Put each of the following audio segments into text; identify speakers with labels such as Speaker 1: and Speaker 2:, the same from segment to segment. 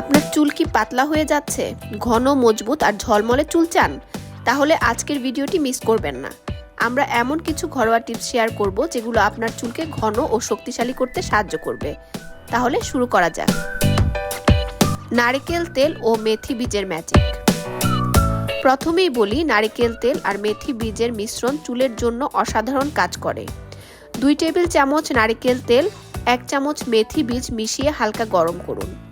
Speaker 1: আপনার চুল কি পাতলা হয়ে যাচ্ছে? ঘন, মজবুত আর ঝলমলে চুল চান? তাহলে আজকের ভিডিওটি মিস করবেন না। আমরা এমন কিছু ঘরোয়া টিপস শেয়ার করব যেগুলো আপনার চুলকে ঘন ও শক্তিশালী করতে সাহায্য করবে। তাহলে শুরু করা যাক। নারকেল তেল ও মেথি বীজের ম্যাজিক। প্রথমেই বলি, নারকেল তেল আর মেথি বীজের মিশ্রণ চুলের জন্য অসাধারণ কাজ করে। দুই টেবিল চামচ নারকেল তেল, এক চামচ মেথি বীজ মিশিয়ে হালকা গরম করুন।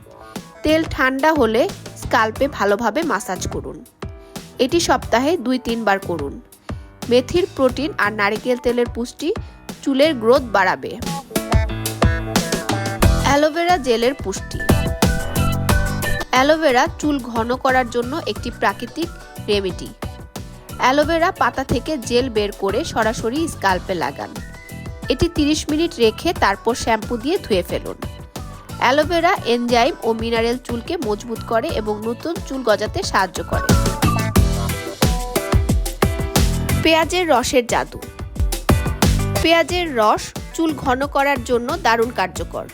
Speaker 1: তেল ঠান্ডা হলে স্কাল্পে ভালোভাবে মাসাজ করুন। এটি সপ্তাহে দুই, তিনবার করুন। মেথির প্রোটিন আর নারকেল তেলের পুষ্টি চুলের গ্রোথ বাড়াবে। অ্যালোভেরা জেলের পুষ্টি। অ্যালোভেরা চুল ঘন করার জন্য একটি প্রাকৃতিক রেমেডি। অ্যালোভেরা পাতা থেকে জেল বের করে সরাসরি স্কাল্পে লাগান। এটি 30 মিনিট রেখে তারপর শ্যাম্পু দিয়ে ধুয়ে ফেলুন। অ্যালোভেরা, এনজাইম ও মিনারেল চুলকে মজবুত করে এবং নতুন চুল গজাতে সাহায্য করে। পেঁয়াজের রসের জাদু। পেঁয়াজের রস চুল ঘন করার জন্য দারুণ কার্যকর।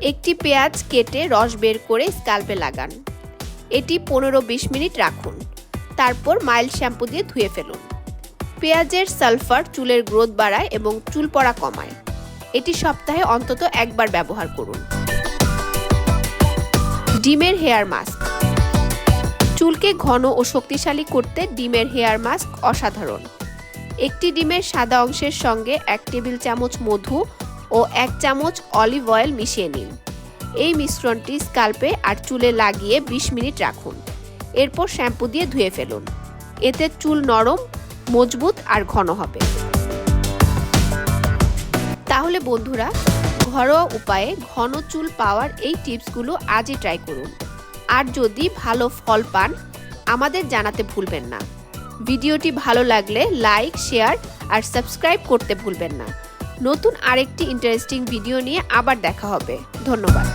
Speaker 1: একটি পেঁয়াজ কেটে রস বের করে স্কাল্পে লাগান। এটি পনেরো বিশ মিনিট রাখুন। তারপর মাইল্ড শ্যাম্পু দিয়ে ধুয়ে ফেলুন। পেঁয়াজের সালফার চুলের গ্রোথ বাড়ায় এবং চুল পড়া কমায়। এটি সপ্তাহে অন্তত একবার ব্যবহার করুন। ডিমের হেয়ার মাস্ক। চুলকে ঘন ও শক্তিশালী করতে ডিমের হেয়ার মাস্ক অসাধারণ। একটি ডিমের সাদা অংশের সঙ্গে এক টেবিল চামচ মধু ও এক চামচ অলিভ অয়েল মিশিয়ে নিন। এই মিশ্রণটি স্কাল্পে আর চুলে লাগিয়ে ২০ মিনিট রাখুন। এরপর শ্যাম্পু দিয়ে ধুয়ে ফেলুন। এতে চুল নরম, মজবুত আর ঘন হবে। তাহলে বন্ধুরা ঘরোয়া উপায়ে ঘন চুল পাওয়ার এই টিপসগুলো আজই ট্রাই করুন। আর যদি ভালো ফল পান, আমাদের জানাতে ভুলবেন না। ভিডিওটি ভালো লাগলে লাইক, শেয়ার আর সাবস্ক্রাইব করতে ভুলবেন না। নতুন আরেকটি ইন্টারেস্টিং ভিডিও নিয়ে আবার দেখা হবে। ধন্যবাদ।